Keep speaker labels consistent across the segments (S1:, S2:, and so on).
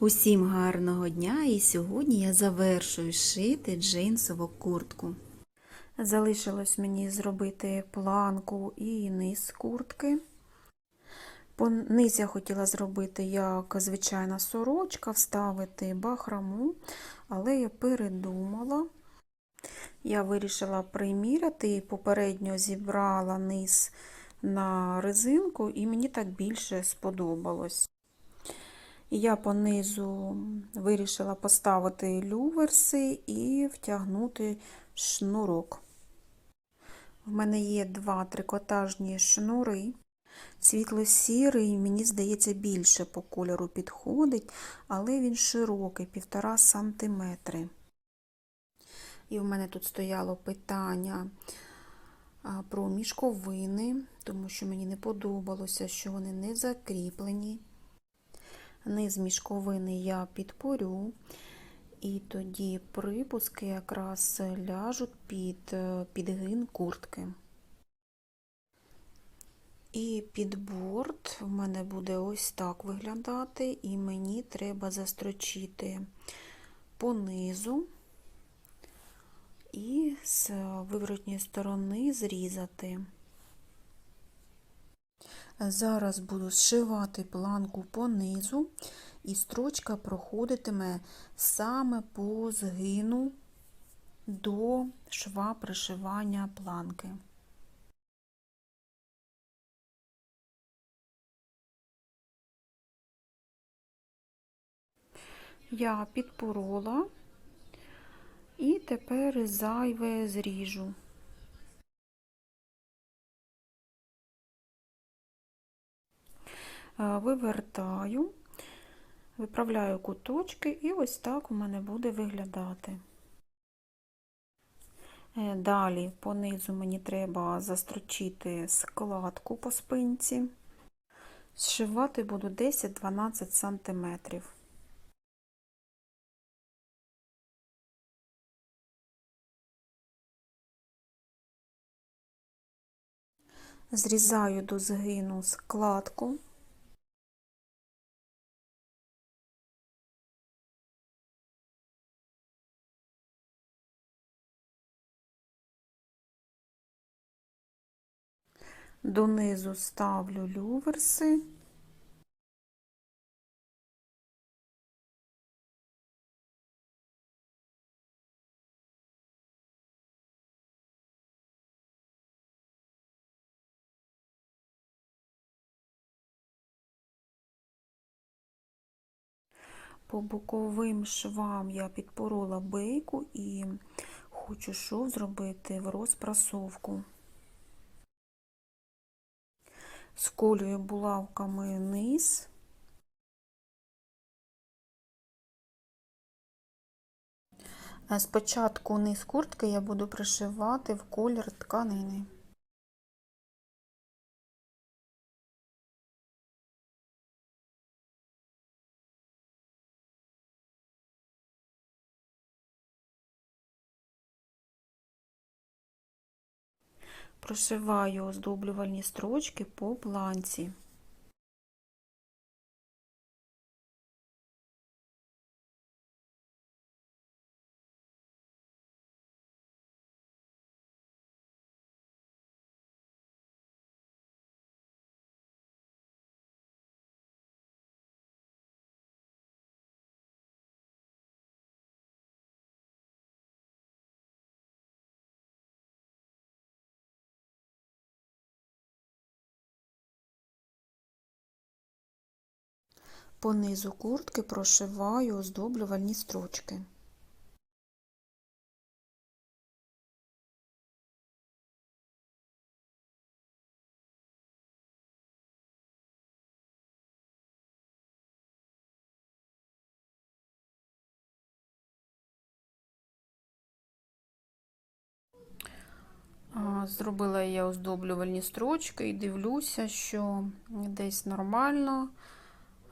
S1: Усім гарного дня! І сьогодні я завершую шити джинсову куртку. Залишилось мені зробити планку і низ куртки. По низ я хотіла зробити як звичайна сорочка, вставити бахрому, але я передумала. Я вирішила приміряти і попередньо зібрала низ на резинку, і мені так більше сподобалось. Я по низу вирішила поставити люверси і втягнути шнурок. В мене є два трикотажні шнури. Світло-сірий, мені здається, більше по кольору підходить, але він широкий, півтора сантиметри. І в мене тут стояло питання про мішковини, тому що мені не подобалося, що вони не закріплені. Низ мішковини я підпорю, і тоді припуски якраз ляжуть під підгин куртки. І підборд в мене буде ось так виглядати, і мені треба застрочити по низу і з виворотньої сторони зрізати. Зараз буду зшивати планку по низу, і строчка проходитиме саме по згину до шва пришивання планки. Я підпорола і тепер зайве зріжу. Вивертаю, виправляю куточки, і ось так у мене буде виглядати. Е, далі понизу мені треба застрочити складку по спинці. Зшивати буду 10-12 см. Зрізаю до згину складку. Донизу ставлю люверси. По боковим швам я підпорола бейку і хочу шов зробити в розпрасовку. Сколюю булавками низ. Спочатку низ куртки я буду пришивати в колір тканини. Прошиваю оздоблювальні строчки по планці. По низу куртки прошиваю оздоблювальні строчки. Зробила я оздоблювальні строчки і дивлюся, що десь нормально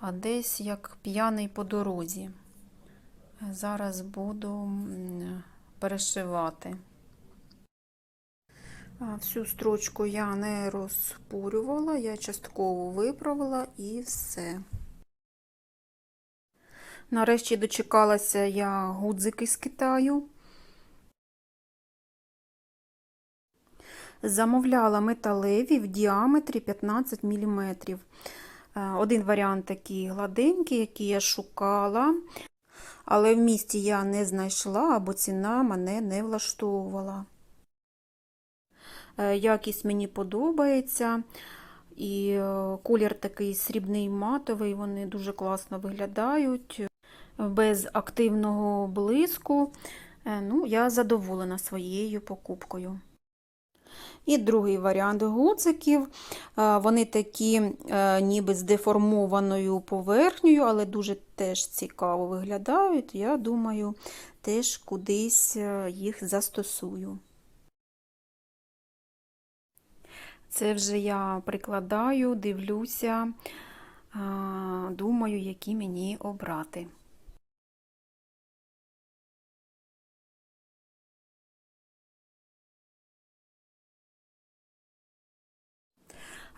S1: а десь як п'яний по дорозі. Зараз буду перешивати. Всю строчку я не розпурювала, я частково виправила і все. Нарешті дочекалася я гудзики з Китаю. Замовляла металеві в діаметрі 15 мм. Один варіант такий гладенький, який я шукала, але в місті я не знайшла, або ціна мене не влаштовувала. Е, Якість мені подобається. І е, колір такий срібний матовий, вони дуже класно виглядають, без активного блиску. Е, Ну, я задоволена своєю покупкою. І другий варіант гудзиків. Е, Вони такі е, ніби з деформованою поверхнею, але дуже теж цікаво виглядають. Я думаю, теж кудись е, їх застосую. Це вже я прикладаю, дивлюся, думаю, які мені обрати.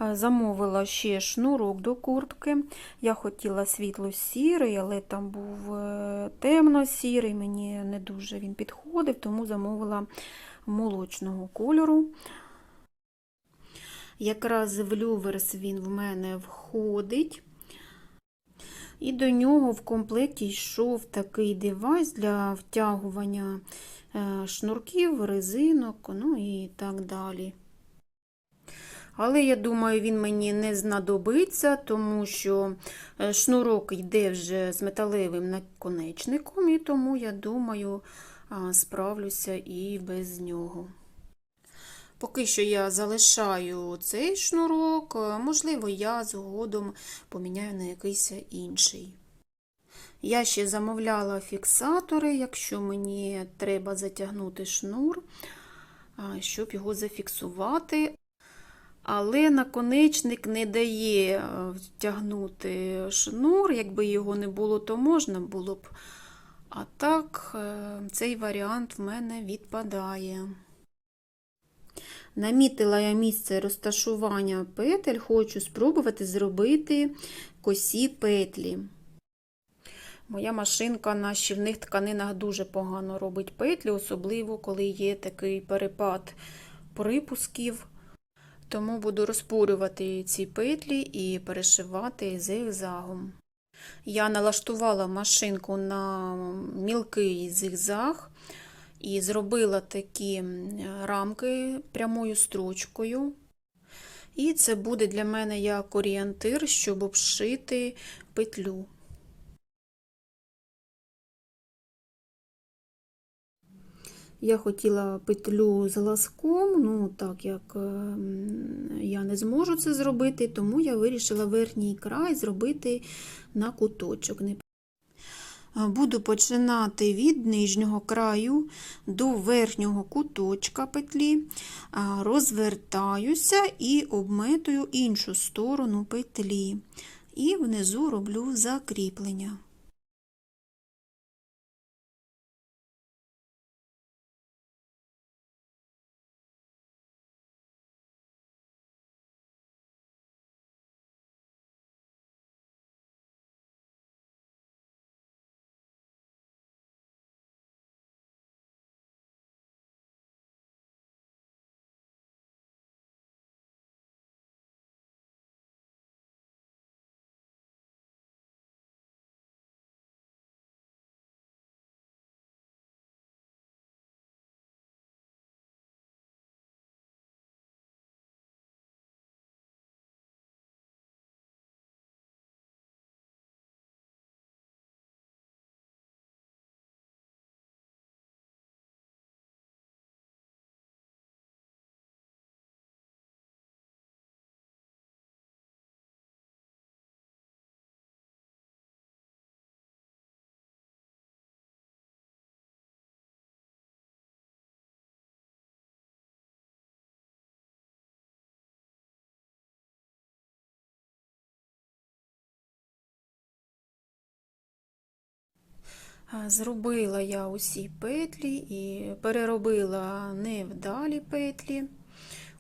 S1: Замовила ще шнурок до куртки. Я хотіла світло-сірий, але там був е, темно-сірий, мені не дуже він підходив, тому замовила молочного кольору. Якраз в люверс він в мене входить. І до нього в комплекті йшов такий девайс для втягування е, шнурків, резинок, ну і так далі. Але я думаю, він мені не знадобиться, тому що е, шнурок йде вже з металевим наконечником, і тому, я думаю, справлюся і без нього. Поки що я залишаю цей шнурок, можливо, я згодом поміняю на якийсь інший. Я ще замовляла фіксатори, якщо мені треба затягнути шнур, щоб його зафіксувати. Але наконечник не дає втягнути шнур, якби його не було, то можна було б. А так, е, цей варіант в мене відпадає. Намітила я місце розташування петель, хочу спробувати зробити косі петлі. Моя машинка на щільних тканинах дуже погано робить петлі, особливо коли є такий перепад припусків. Тому буду розпурювати ці петлі і перешивати зигзагом. Я налаштувала машинку на мілкий зигзаг і зробила такі рамки прямою строчкою. І це буде для мене як орієнтир, щоб обшити петлю. Я хотіла петлю з ласком, ну так як я не зможу це зробити, тому я вирішила верхній край зробити на куточок. Буду починати від нижнього краю до верхнього куточка петлі, розвертаюся і обметую іншу сторону петлі, і внизу роблю закріплення. Зробила я усі петлі і переробила невдалі петлі.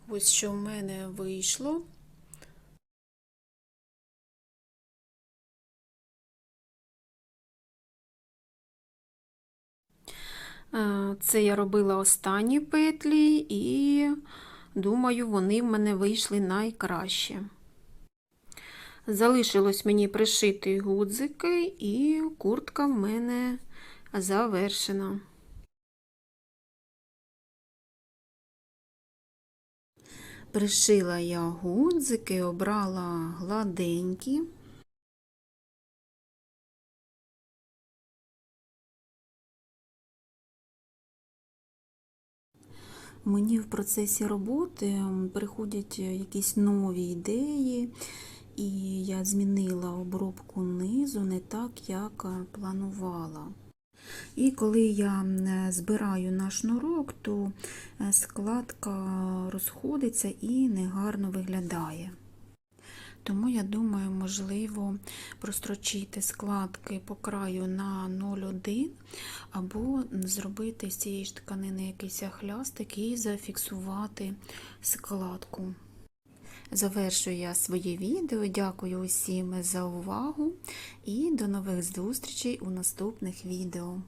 S1: Ось що в мене вийшло. Це я робила останні петлі і думаю, вони в мене вийшли найкраще. Залишилось мені пришити гудзики, і куртка в мене завершена. Пришила я гудзики, обрала гладенькі. Мені в процесі роботи приходять якісь нові ідеї, і я змінила обробку низу не так, як планувала. І коли я збираю на шнурок, то е, складка розходиться і негарно виглядає. Тому я думаю, можливо, прострочити складки по краю на 0,1 або зробити з цієї ж тканини якийсь хлястик і зафіксувати складку. Завершую я своє відео. Дякую усім за увагу і до нових зустрічей у наступних відео.